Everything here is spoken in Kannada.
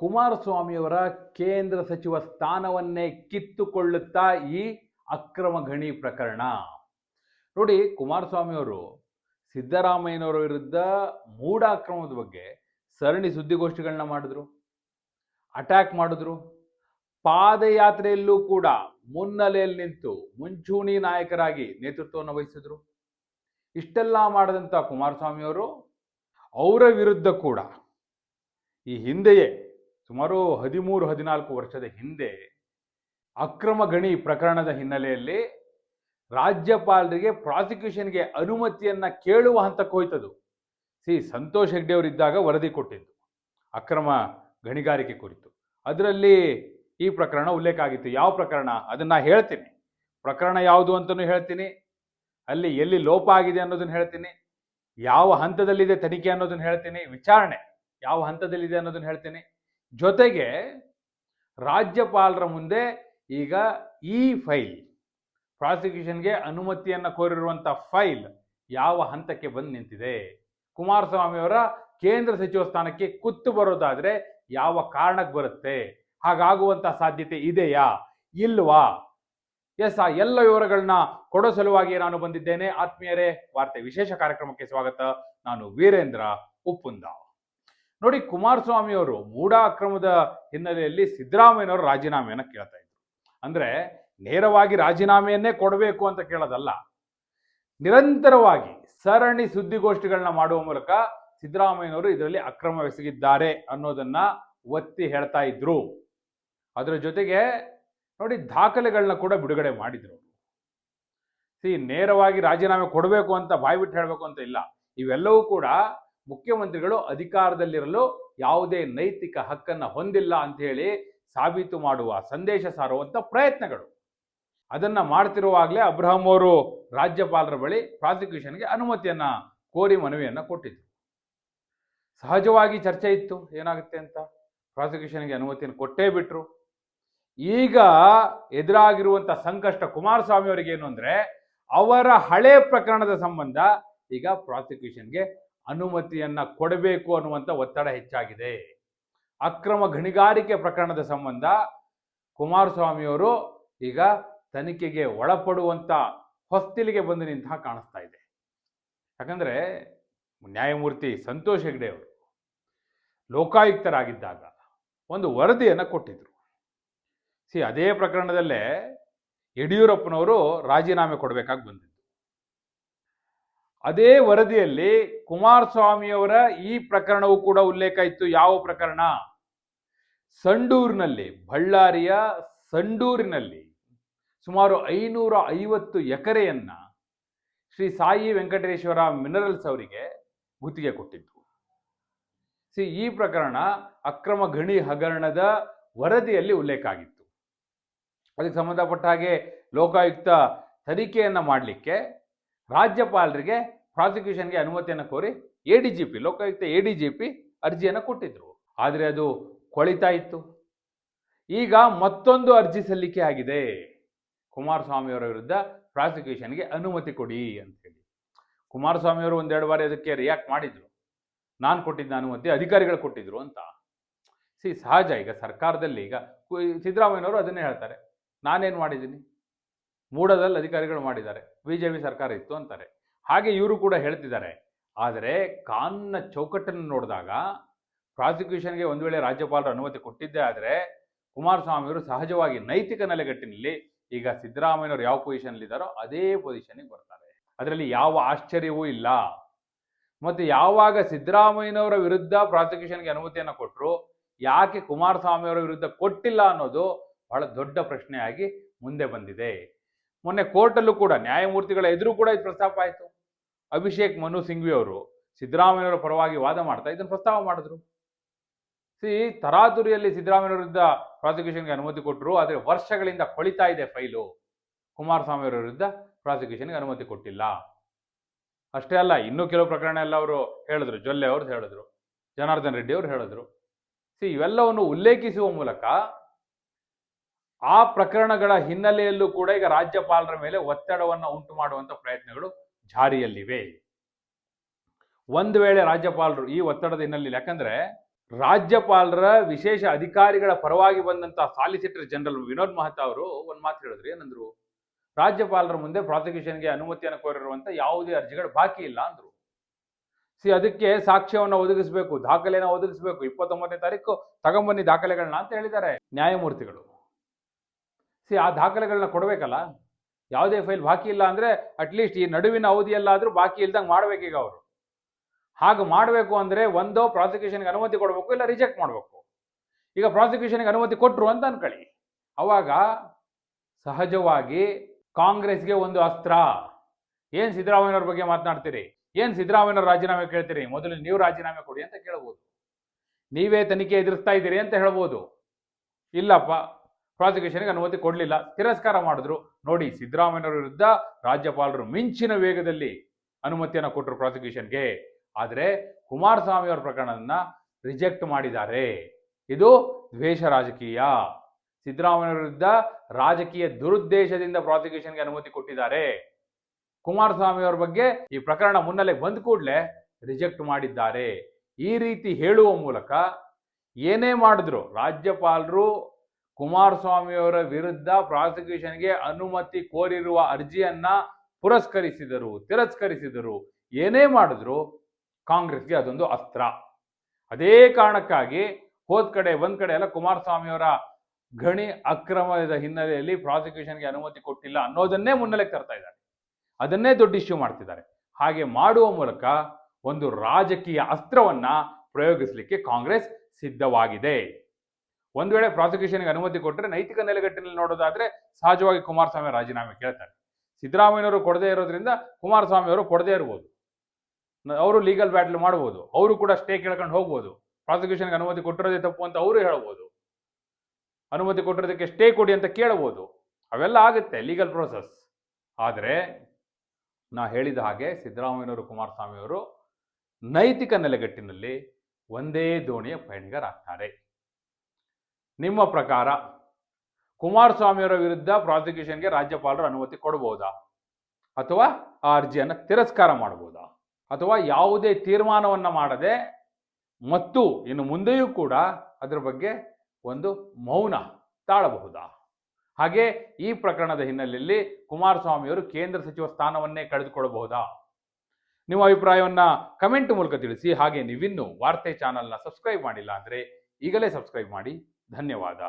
ಕುಮಾರಸ್ವಾಮಿಯವರ ಕೇಂದ್ರ ಸಚಿವ ಸ್ಥಾನವನ್ನೇ ಕಿತ್ತುಕೊಳ್ಳುತ್ತಾ ಈ ಅಕ್ರಮ ಗಣಿ ಪ್ರಕರಣ. ನೋಡಿ, ಕುಮಾರಸ್ವಾಮಿಯವರು ಸಿದ್ದರಾಮಯ್ಯನವರ ವಿರುದ್ಧ ಮೂಢ ಅಕ್ರಮದ ಬಗ್ಗೆ ಸರಣಿ ಸುದ್ದಿಗೋಷ್ಠಿಗಳನ್ನ ಮಾಡಿದ್ರು, ಅಟ್ಯಾಕ್ ಮಾಡಿದ್ರು. ಪಾದಯಾತ್ರೆಯಲ್ಲೂ ಕೂಡ ಮುನ್ನೆಲೆಯಲ್ಲಿ ನಿಂತು ಮುಂಚೂಣಿ ನಾಯಕರಾಗಿ ನೇತೃತ್ವವನ್ನು ವಹಿಸಿದ್ರು. ಇಷ್ಟೆಲ್ಲ ಮಾಡಿದಂಥ ಕುಮಾರಸ್ವಾಮಿಯವರು ಅವರ ವಿರುದ್ಧ ಕೂಡ ಈ ಹಿಂದೆಯೇ ಸುಮಾರು ಹದಿಮೂರು, ಹದಿನಾಲ್ಕು ವರ್ಷದ ಹಿಂದೆ ಅಕ್ರಮ ಗಣಿ ಪ್ರಕರಣದ ಹಿನ್ನೆಲೆಯಲ್ಲಿ ರಾಜ್ಯಪಾಲರಿಗೆ ಪ್ರಾಸಿಕ್ಯೂಷನ್ಗೆ ಅನುಮತಿಯನ್ನ ಕೇಳುವ ಹಂತಕ್ಕೆ ಹೋಯ್ತದು. ಸಿ ಸಂತೋಷ್ ಹೆಗ್ಡೆ ಅವರಿದ್ದಾಗ ವರದಿ ಕೊಟ್ಟಿದ್ದು, ಅಕ್ರಮ ಗಣಿಗಾರಿಕೆ ಕುರಿತು. ಅದರಲ್ಲಿ ಈ ಪ್ರಕರಣ ಉಲ್ಲೇಖ ಆಗಿತ್ತು. ಯಾವ ಪ್ರಕರಣ? ಅದನ್ನ ಹೇಳ್ತೀನಿ. ಪ್ರಕರಣ ಯಾವುದು ಅಂತಲೂ ಹೇಳ್ತೀನಿ. ಅಲ್ಲಿ ಎಲ್ಲಿ ಲೋಪ ಆಗಿದೆ ಅನ್ನೋದನ್ನ ಹೇಳ್ತೀನಿ. ಯಾವ ಹಂತದಲ್ಲಿದೆ ತನಿಖೆ ಅನ್ನೋದನ್ನ ಹೇಳ್ತೀನಿ. ವಿಚಾರಣೆ ಯಾವ ಹಂತದಲ್ಲಿದೆ ಅನ್ನೋದನ್ನ ಹೇಳ್ತೀನಿ. ಜೊತೆಗೆ ರಾಜ್ಯಪಾಲರ ಮುಂದೆ ಈಗ ಈ ಫೈಲ್, ಪ್ರಾಸಿಕ್ಯೂಷನ್ಗೆ ಅನುಮತಿಯನ್ನು ಕೋರಿರುವಂಥ ಫೈಲ್ ಯಾವ ಹಂತಕ್ಕೆ ಬಂದು ನಿಂತಿದೆ? ಕುಮಾರಸ್ವಾಮಿಯವರ ಕೇಂದ್ರ ಸಚಿವ ಸ್ಥಾನಕ್ಕೆ ಕುತ್ತು ಬರೋದಾದರೆ ಯಾವ ಕಾರಣಕ್ಕೆ ಬರುತ್ತೆ? ಹಾಗಾಗುವಂಥ ಸಾಧ್ಯತೆ ಇದೆಯಾ? ಇಲ್ವಾ? ಎಸ್, ಆ ಎಲ್ಲ ವಿವರಗಳನ್ನ ಕೊಡೋ ಸಲುವಾಗಿ ನಾನು ಬಂದಿದ್ದೇನೆ. ಆತ್ಮೀಯರೇ, ವಾರ್ತೆ ವಿಶೇಷ ಕಾರ್ಯಕ್ರಮಕ್ಕೆ ಸ್ವಾಗತ. ನಾನು ವೀರೇಂದ್ರ ಉಪ್ಪುಂದ ನೋಡಿ ಕುಮಾರಸ್ವಾಮಿ ಅವರು ಮೂಢ ಅಕ್ರಮದ ಹಿನ್ನೆಲೆಯಲ್ಲಿ ಸಿದ್ದರಾಮಯ್ಯನವರು ರಾಜೀನಾಮೆಯನ್ನು ಕೇಳ್ತಾ ಇದ್ರು. ಅಂದ್ರೆ ನೇರವಾಗಿ ರಾಜೀನಾಮೆಯನ್ನೇ ಕೊಡಬೇಕು ಅಂತ ಕೇಳೋದಲ್ಲ, ನಿರಂತರವಾಗಿ ಸರಣಿ ಸುದ್ದಿಗೋಷ್ಠಿಗಳನ್ನ ಮಾಡುವ ಮೂಲಕ ಸಿದ್ದರಾಮಯ್ಯನವರು ಇದರಲ್ಲಿ ಅಕ್ರಮವೆಸಗಿದ್ದಾರೆ ಅನ್ನೋದನ್ನ ಒತ್ತಿ ಹೇಳ್ತಾ ಇದ್ರು. ಅದರ ಜೊತೆಗೆ ನೋಡಿ ದಾಖಲೆಗಳನ್ನ ಕೂಡ ಬಿಡುಗಡೆ ಮಾಡಿದ್ರು ಸಿ, ನೇರವಾಗಿ ರಾಜೀನಾಮೆ ಕೊಡಬೇಕು ಅಂತ ಬಾಯ್ಬಿಟ್ಟು ಹೇಳಬೇಕು ಅಂತ ಇಲ್ಲ, ಇವೆಲ್ಲವೂ ಕೂಡ ಮುಖ್ಯಮಂತ್ರಿಗಳು ಅಧಿಕಾರದಲ್ಲಿರಲು ಯಾವುದೇ ನೈತಿಕ ಹಕ್ಕನ್ನ ಹೊಂದಿಲ್ಲ ಅಂತ ಹೇಳಿ ಸಾಬೀತು ಮಾಡುವ ಸಂದೇಶ ಸಾರುವಂತ ಪ್ರಯತ್ನಗಳು. ಅದನ್ನ ಮಾಡ್ತಿರುವಾಗಲೇ ಅಬ್ರಹಂ ಅವರು ರಾಜ್ಯಪಾಲರ ಬಳಿ ಪ್ರಾಸಿಕ್ಯೂಷನ್ಗೆ ಅನುಮತಿಯನ್ನ ಕೋರಿ ಮನವಿಯನ್ನ ಕೊಟ್ಟಿದ್ರು. ಸಹಜವಾಗಿ ಚರ್ಚೆ ಇತ್ತು, ಏನಾಗುತ್ತೆ ಅಂತ? ಪ್ರಾಸಿಕ್ಯೂಷನ್ಗೆ ಅನುಮತಿಯನ್ನು ಕೊಟ್ಟೇ ಬಿಟ್ರು. ಈಗ ಎದುರಾಗಿರುವಂತ ಸಂಕಷ್ಟ ಕುಮಾರಸ್ವಾಮಿ ಅವರಿಗೆ ಏನು ಅಂದ್ರೆ, ಅವರ ಹಳೆ ಪ್ರಕರಣದ ಸಂಬಂಧ ಈಗ ಪ್ರಾಸಿಕ್ಯೂಷನ್ಗೆ ಅನುಮತಿಯನ್ನ ಕೊಡಬೇಕು ಅನ್ನುವಂತ ಒತ್ತಡ ಹೆಚ್ಚಾಗಿದೆ. ಅಕ್ರಮ ಗಣಿಗಾರಿಕೆ ಪ್ರಕರಣದ ಸಂಬಂಧ ಕುಮಾರಸ್ವಾಮಿಯವರು ಈಗ ತನಿಖೆಗೆ ಒಳಪಡುವಂತ ಹೊಸ್ತಿಲಿಗೆ ಬಂದು ನಿಂತ ಕಾಣಿಸ್ತಾ ಇದೆ. ಯಾಕಂದರೆ ನ್ಯಾಯಮೂರ್ತಿ ಸಂತೋಷ್ ಹೆಗ್ಡೆ ಅವರು ಲೋಕಾಯುಕ್ತರಾಗಿದ್ದಾಗ ಒಂದು ವರದಿಯನ್ನು ಕೊಟ್ಟಿದ್ರು. ಸಿ, ಅದೇ ಪ್ರಕರಣದಲ್ಲೇ ಯಡಿಯೂರಪ್ಪನವರು ರಾಜೀನಾಮೆ ಕೊಡಬೇಕಾಗಿ ಬಂದಿದ್ದು ಅದೇ ವರದಿಯಲ್ಲಿ ಕುಮಾರಸ್ವಾಮಿಯವರ ಈ ಪ್ರಕರಣವು ಕೂಡ ಉಲ್ಲೇಖ ಇತ್ತು. ಯಾವ ಪ್ರಕರಣ? ಸಂಡೂರಿನಲ್ಲಿ, ಬಳ್ಳಾರಿಯ ಸಂಡೂರಿನಲ್ಲಿ ಸುಮಾರು ಐನೂರ ಐವತ್ತು ಎಕರೆಯನ್ನ ಶ್ರೀ ಸಾಯಿ ವೆಂಕಟೇಶ್ವರ ಮಿನರಲ್ಸ್ ಅವರಿಗೆ ಗುತ್ತಿಗೆ ಕೊಟ್ಟಿದ್ದು. ಸಿ, ಈ ಪ್ರಕರಣ ಅಕ್ರಮ ಗಣಿ ಹಗರಣದ ವರದಿಯಲ್ಲಿ ಉಲ್ಲೇಖ ಆಗಿತ್ತು. ಅದಕ್ಕೆ ಸಂಬಂಧಪಟ್ಟ ಹಾಗೆ ಲೋಕಾಯುಕ್ತ ತನಿಖೆಯನ್ನ ಮಾಡಲಿಕ್ಕೆ ರಾಜ್ಯಪಾಲರಿಗೆ ಪ್ರಾಸಿಕ್ಯೂಷನ್ಗೆ ಅನುಮತಿಯನ್ನು ಕೋರಿ A D G P, Lokayukta A D G P ಅರ್ಜಿಯನ್ನು ಕೊಟ್ಟಿದ್ರು. ಆದರೆ ಅದು ಕೊಳಿತಾ ಇತ್ತು. ಈಗ ಮತ್ತೊಂದು ಅರ್ಜಿ ಸಲ್ಲಿಕೆ ಆಗಿದೆ. ಕುಮಾರಸ್ವಾಮಿಯವರ ವಿರುದ್ಧ ಪ್ರಾಸಿಕ್ಯೂಷನ್ಗೆ ಅನುಮತಿ ಕೊಡಿ ಅಂತ ಹೇಳಿ. ಕುಮಾರಸ್ವಾಮಿ ಅವರು ಒಂದೆರಡು ಬಾರಿ ಅದಕ್ಕೆ ರಿಯಾಕ್ಟ್ ಮಾಡಿದ್ರು. ನಾನು ಕೊಟ್ಟಿದ್ದ ಅನುಮತಿ ಅಧಿಕಾರಿಗಳು ಕೊಟ್ಟಿದ್ರು ಅಂತ. ಸಿ, ಸಹಜ ಈಗ ಸರ್ಕಾರದಲ್ಲಿ ಈಗ ಸಿದ್ದರಾಮಯ್ಯನವರು ಅದನ್ನೇ ಹೇಳ್ತಾರೆ. ನಾನೇನು ಮಾಡಿದ್ದೀನಿ? ಮೂಡದಲ್ಲಿ ಅಧಿಕಾರಿಗಳು ಮಾಡಿದ್ದಾರೆ. ಬಿ ಜೆ ಪಿ ಸರ್ಕಾರ ಇತ್ತು ಅಂತಾರೆ. ಹಾಗೆ ಇವರು ಕೂಡ ಹೇಳ್ತಿದ್ದಾರೆ. ಆದರೆ ಕಾನೂನಿನ ಚೌಕಟ್ಟನ್ನು ನೋಡಿದಾಗ ಪ್ರಾಸಿಕ್ಯೂಷನ್ಗೆ ಒಂದು ವೇಳೆ ರಾಜ್ಯಪಾಲರು ಅನುಮತಿ ಕೊಟ್ಟಿದ್ದೇ ಆದರೆ ಕುಮಾರಸ್ವಾಮಿಯವರು ಸಹಜವಾಗಿ ನೈತಿಕ ನೆಲೆಗಟ್ಟಿನಲ್ಲಿ ಈಗ ಸಿದ್ದರಾಮಯ್ಯವರು ಯಾವ ಪೊಸಿಷನ್ ಇದ್ದಾರೋ ಅದೇ ಪೊಸಿಷನ್ಗೆ ಬರ್ತಾರೆ. ಅದರಲ್ಲಿ ಯಾವ ಆಶ್ಚರ್ಯವೂ ಇಲ್ಲ. ಮತ್ತು ಯಾವಾಗ ಸಿದ್ದರಾಮಯ್ಯನವರ ವಿರುದ್ಧ ಪ್ರಾಸಿಕ್ಯೂಷನ್ಗೆ ಅನುಮತಿಯನ್ನು ಕೊಟ್ಟರು ಯಾಕೆ ಕುಮಾರಸ್ವಾಮಿಯವರ ವಿರುದ್ಧ ಕೊಟ್ಟಿಲ್ಲ ಅನ್ನೋದು ಬಹಳ ದೊಡ್ಡ ಪ್ರಶ್ನೆಯಾಗಿ ಮುಂದೆ ಬಂದಿದೆ. ಮೊನ್ನೆ ಕೋರ್ಟಲ್ಲೂ ಕೂಡ ನ್ಯಾಯಮೂರ್ತಿಗಳ ಎದುರು ಕೂಡ ಇದು ಪ್ರಸ್ತಾಪ ಆಯಿತು. ಅಭಿಷೇಕ್ ಮನು ಸಿಂಘ್ವಿ ಅವರು ಸಿದ್ದರಾಮಯ್ಯನವರ ಪರವಾಗಿ ವಾದ ಮಾಡ್ತಾ ಇದನ್ನು ಪ್ರಸ್ತಾವ ಮಾಡಿದ್ರು. ಸಿ, ತರಾತುರಿಯಲ್ಲಿ ಸಿದ್ದರಾಮಯ್ಯ ವಿರುದ್ಧ ಪ್ರಾಸಿಕ್ಯೂಷನ್ಗೆ ಅನುಮತಿ ಕೊಟ್ಟರು, ಆದರೆ ವರ್ಷಗಳಿಂದ ಕೊಳಿತಾ ಇದೆ ಫೈಲು. ಕುಮಾರಸ್ವಾಮಿ ಅವರ ವಿರುದ್ಧ ಪ್ರಾಸಿಕ್ಯೂಷನ್ಗೆ ಅನುಮತಿ ಕೊಟ್ಟಿಲ್ಲ. ಅಷ್ಟೇ ಅಲ್ಲ, ಇನ್ನೂ ಕೆಲವು ಪ್ರಕರಣ ಎಲ್ಲ ಅವರು ಹೇಳಿದ್ರು, ಜೊಲ್ಲೆ ಅವರು ಹೇಳಿದ್ರು, ಜನಾರ್ದನ್ ರೆಡ್ಡಿ ಅವರು ಹೇಳಿದ್ರು. ಸಿ, ಇವೆಲ್ಲವನ್ನು ಉಲ್ಲೇಖಿಸುವ ಮೂಲಕ ಆ ಪ್ರಕರಣಗಳ ಹಿನ್ನೆಲೆಯಲ್ಲೂ ಕೂಡ ಈಗ ರಾಜ್ಯಪಾಲರ ಮೇಲೆ ಒತ್ತಡವನ್ನು ಉಂಟು ಮಾಡುವಂತ ಪ್ರಯತ್ನಗಳು ಜಾರಿಯಲ್ಲಿವೆ. ಒಂದು ವೇಳೆ ರಾಜ್ಯಪಾಲರು ಈ ಒತ್ತಡದ ಹಿನ್ನೆಲೆಯಲ್ಲಿ, ಯಾಕಂದ್ರೆ ರಾಜ್ಯಪಾಲರ ವಿಶೇಷ ಅಧಿಕಾರಿಗಳ ಪರವಾಗಿ ಬಂದಂತ ಸಾಲಿಸಿಟರ್ ಜನರಲ್ ವಿನೋದ್ ಮಹತಾ ಅವರು ಒಂದು ಮಾತು ಹೇಳಿದ್ರು. ಏನಂದ್ರು? ರಾಜ್ಯಪಾಲರ ಮುಂದೆ ಪ್ರಾಸಿಕ್ಯೂಷನ್ಗೆ ಅನುಮತಿಯನ್ನು ಕೋರಿರುವಂತ ಯಾವುದೇ ಅರ್ಜಿಗಳು ಬಾಕಿ ಇಲ್ಲ ಅಂದ್ರು. ಸಿ, ಅದಕ್ಕೆ ಸಾಕ್ಷ್ಯವನ್ನು ಒದಗಿಸಬೇಕು, ದಾಖಲೆಯನ್ನು ಒದಗಿಸಬೇಕು, ಇಪ್ಪತ್ತೊಂಬತ್ತನೇ ತಾರೀಕು ತಗೊಂಬನ್ನಿ ದಾಖಲೆಗಳನ್ನ ಅಂತ ಹೇಳಿದ್ದಾರೆ ನ್ಯಾಯಮೂರ್ತಿಗಳು. ಸಿ ಆ ದಾಖಲೆಗಳನ್ನ ಕೊಡಬೇಕಲ್ಲ? ಯಾವುದೇ ಫೈಲ್ ಬಾಕಿ ಇಲ್ಲ ಅಂದರೆ ಅಟ್ಲೀಸ್ಟ್ ಈ ನಡುವಿನ ಅವಧಿಯಲ್ಲಾದ್ರೂ ಬಾಕಿ ಇಲ್ದಂಗೆ ಮಾಡ್ಬೇಕೀಗ ಅವರು. ಹಾಗೆ ಮಾಡಬೇಕು ಅಂದರೆ ಒಂದೋ ಪ್ರಾಸಿಕ್ಯೂಷನ್ಗೆ ಅನುಮತಿ ಕೊಡಬೇಕು, ಇಲ್ಲ ರಿಜೆಕ್ಟ್ ಮಾಡಬೇಕು. ಈಗ ಪ್ರಾಸಿಕ್ಯೂಷನ್ಗೆ ಅನುಮತಿ ಕೊಟ್ಟರು ಅಂತ ಅನ್ಕೊಳ್ಳಿ. ಅವಾಗ ಸಹಜವಾಗಿ ಕಾಂಗ್ರೆಸ್ಗೆ ಒಂದು ಅಸ್ತ್ರ. ಏನ್ ಸಿದ್ದರಾಮಯ್ಯವ್ರ ಬಗ್ಗೆ ಮಾತನಾಡ್ತೀರಿ? ಏನು ಸಿದ್ದರಾಮಯ್ಯವ್ರ ರಾಜೀನಾಮೆ ಕೇಳ್ತೀರಿ? ಮೊದಲು ನೀವು ರಾಜೀನಾಮೆ ಕೊಡಿ ಅಂತ ಕೇಳ್ಬೋದು. ನೀವೇ ತನಿಖೆ ಎದುರಿಸ್ತಾ ಇದ್ದೀರಿ ಅಂತ ಹೇಳ್ಬೋದು. ಇಲ್ಲಪ್ಪ. ಪ್ರಾಸಿಕ್ಯೂಷನ್ಗೆ ಅನುಮತಿ ಕೊಡಲಿಲ್ಲ. ತಿರಸ್ಕಾರ ಮಾಡಿದ್ರು. ನೋಡಿ, ಸಿದ್ದರಾಮಯ್ಯನವರ ವಿರುದ್ಧ ರಾಜ್ಯಪಾಲರು ಮಿಂಚಿನ ವೇಗದಲ್ಲಿ ಅನುಮತಿಯನ್ನು ಕೊಟ್ಟರು ಪ್ರಾಸಿಕ್ಯೂಷನ್ಗೆ. ಆದರೆ ಕುಮಾರಸ್ವಾಮಿ ಅವರ ಪ್ರಕರಣವನ್ನ ರಿಜೆಕ್ಟ್ ಮಾಡಿದ್ದಾರೆ. ಇದು ದ್ವೇಷ ರಾಜಕೀಯ. ಸಿದ್ದರಾಮಯ್ಯ ವಿರುದ್ಧ ರಾಜಕೀಯ ದುರುದ್ದೇಶದಿಂದ ಪ್ರಾಸಿಕ್ಯೂಷನ್ಗೆ ಅನುಮತಿ ಕೊಟ್ಟಿದ್ದಾರೆ. ಕುಮಾರಸ್ವಾಮಿ ಅವರ ಬಗ್ಗೆ ಈ ಪ್ರಕರಣ ಮುನ್ನೆಲೆಗೆ ಬಂದ ಕೂಡಲೇ ರಿಜೆಕ್ಟ್ ಮಾಡಿದ್ದಾರೆ. ಈ ರೀತಿ ಹೇಳುವ ಮೂಲಕ ಏನೇ ಮಾಡಿದ್ರು ರಾಜ್ಯಪಾಲರು ಕುಮಾರಸ್ವಾಮಿ ಅವರ ವಿರುದ್ಧ ಪ್ರಾಸಿಕ್ಯೂಷನ್ಗೆ ಅನುಮತಿ ಕೋರಿರುವ ಅರ್ಜಿಯನ್ನ ಪುರಸ್ಕರಿಸಿದರು, ತಿರಸ್ಕರಿಸಿದರು. ಏನೇ ಮಾಡಿದ್ರು ಕಾಂಗ್ರೆಸ್ಗೆ ಅದೊಂದು ಅಸ್ತ್ರ. ಅದೇ ಕಾರಣಕ್ಕಾಗಿ ಹೋದ್ ಕಡೆ, ಒಂದ್ ಕಡೆ ಎಲ್ಲ ಕುಮಾರಸ್ವಾಮಿಯವರ ಗಣಿ ಅಕ್ರಮದ ಹಿನ್ನೆಲೆಯಲ್ಲಿ ಪ್ರಾಸಿಕ್ಯೂಷನ್ಗೆ ಅನುಮತಿ ಕೊಟ್ಟಿಲ್ಲ ಅನ್ನೋದನ್ನೇ ಮುನ್ನೆಲೆಗೆ ತರ್ತಾ ಇದ್ದಾರೆ. ಅದನ್ನೇ ದೊಡ್ಡ ಇಶ್ಯೂ ಮಾಡ್ತಿದ್ದಾರೆ. ಹಾಗೆ ಮಾಡುವ ಮೂಲಕ ಒಂದು ರಾಜಕೀಯ ಅಸ್ತ್ರವನ್ನ ಪ್ರಯೋಗಿಸಲಿಕ್ಕೆ ಕಾಂಗ್ರೆಸ್ ಸಿದ್ಧವಾಗಿದೆ. ಒಂದ್ ವೇಳೆ ಪ್ರಾಸಿಕ್ಯೂಷನ್ಗೆ ಅನುಮತಿ ಕೊಟ್ಟರೆ ನೈತಿಕ ನೆಲೆಗಟ್ಟಿನಲ್ಲಿ ನೋಡೋದಾದ್ರೆ ಸಹಜವಾಗಿ ಕುಮಾರಸ್ವಾಮಿ ರಾಜೀನಾಮೆ ಕೇಳ್ತಾರೆ. ಸಿದ್ದರಾಮಯ್ಯನವರು ಕೊಡದೇ ಇರೋದ್ರಿಂದ ಕುಮಾರಸ್ವಾಮಿ ಅವರು ಕೊಡದೇ ಇರ್ಬೋದು. ಅವರು ಲೀಗಲ್ ಬ್ಯಾಟಲ್ ಮಾಡ್ಬೋದು. ಅವರು ಕೂಡ ಸ್ಟೇ ಕೇಳ್ಕೊಂಡು ಹೋಗ್ಬೋದು. ಪ್ರಾಸಿಕ್ಯೂಷನ್ಗೆ ಅನುಮತಿ ಕೊಟ್ಟಿರೋದೇ ತಪ್ಪು ಅಂತ ಅವರು ಹೇಳ್ಬೋದು. ಅನುಮತಿ ಕೊಟ್ಟಿರೋದಕ್ಕೆ ಸ್ಟೇ ಕೊಡಿ ಅಂತ ಕೇಳ್ಬೋದು. ಅವೆಲ್ಲ ಆಗುತ್ತೆ ಲೀಗಲ್ ಪ್ರೋಸೆಸ್ ಆದರೆ ನಾ ಹೇಳಿದ ಹಾಗೆ ಸಿದ್ದರಾಮಯ್ಯನವರು ಕುಮಾರಸ್ವಾಮಿ ಅವರು ನೈತಿಕ ನೆಲೆಗಟ್ಟಿನಲ್ಲಿ ಒಂದೇ ದೋಣಿಯ ಪಯಣಿಗರಾಗ್ತಾರೆ ನಿಮ್ಮ ಪ್ರಕಾರ ಕುಮಾರಸ್ವಾಮಿಯವರ ವಿರುದ್ಧ ಪ್ರಾಸಿಕ್ಯೂಷನ್ಗೆ ರಾಜ್ಯಪಾಲರು ಅನುಮತಿ ಕೊಡಬಹುದಾ ಅಥವಾ ಆ ಅರ್ಜಿಯನ್ನು ತಿರಸ್ಕಾರ ಮಾಡಬಹುದಾ ಅಥವಾ ಯಾವುದೇ ತೀರ್ಮಾನವನ್ನು ಮಾಡದೆ ಮತ್ತು ಇನ್ನು ಮುಂದೆಯೂ ಕೂಡ ಅದರ ಬಗ್ಗೆ ಒಂದು ಮೌನ ತಾಳಬಹುದಾ? ಹಾಗೆ ಈ ಪ್ರಕರಣದ ಹಿನ್ನೆಲೆಯಲ್ಲಿ ಕುಮಾರಸ್ವಾಮಿಯವರು ಕೇಂದ್ರ ಸಚಿವ ಸ್ಥಾನವನ್ನೇ ಕಳೆದುಕೊಳ್ಳಬಹುದಾ? ನಿಮ್ಮ ಅಭಿಪ್ರಾಯವನ್ನು ಕಮೆಂಟ್ ಮೂಲಕ ತಿಳಿಸಿ. ಹಾಗೆ ನೀವಿನ್ನೂ ವಾರ್ತೆ ಚಾನಲ್ನ ಸಬ್ಸ್ಕ್ರೈಬ್ ಮಾಡಿಲ್ಲ ಅಂದರೆ ಈಗಲೇ ಸಬ್ಸ್ಕ್ರೈಬ್ ಮಾಡಿ. ಧನ್ಯವಾದ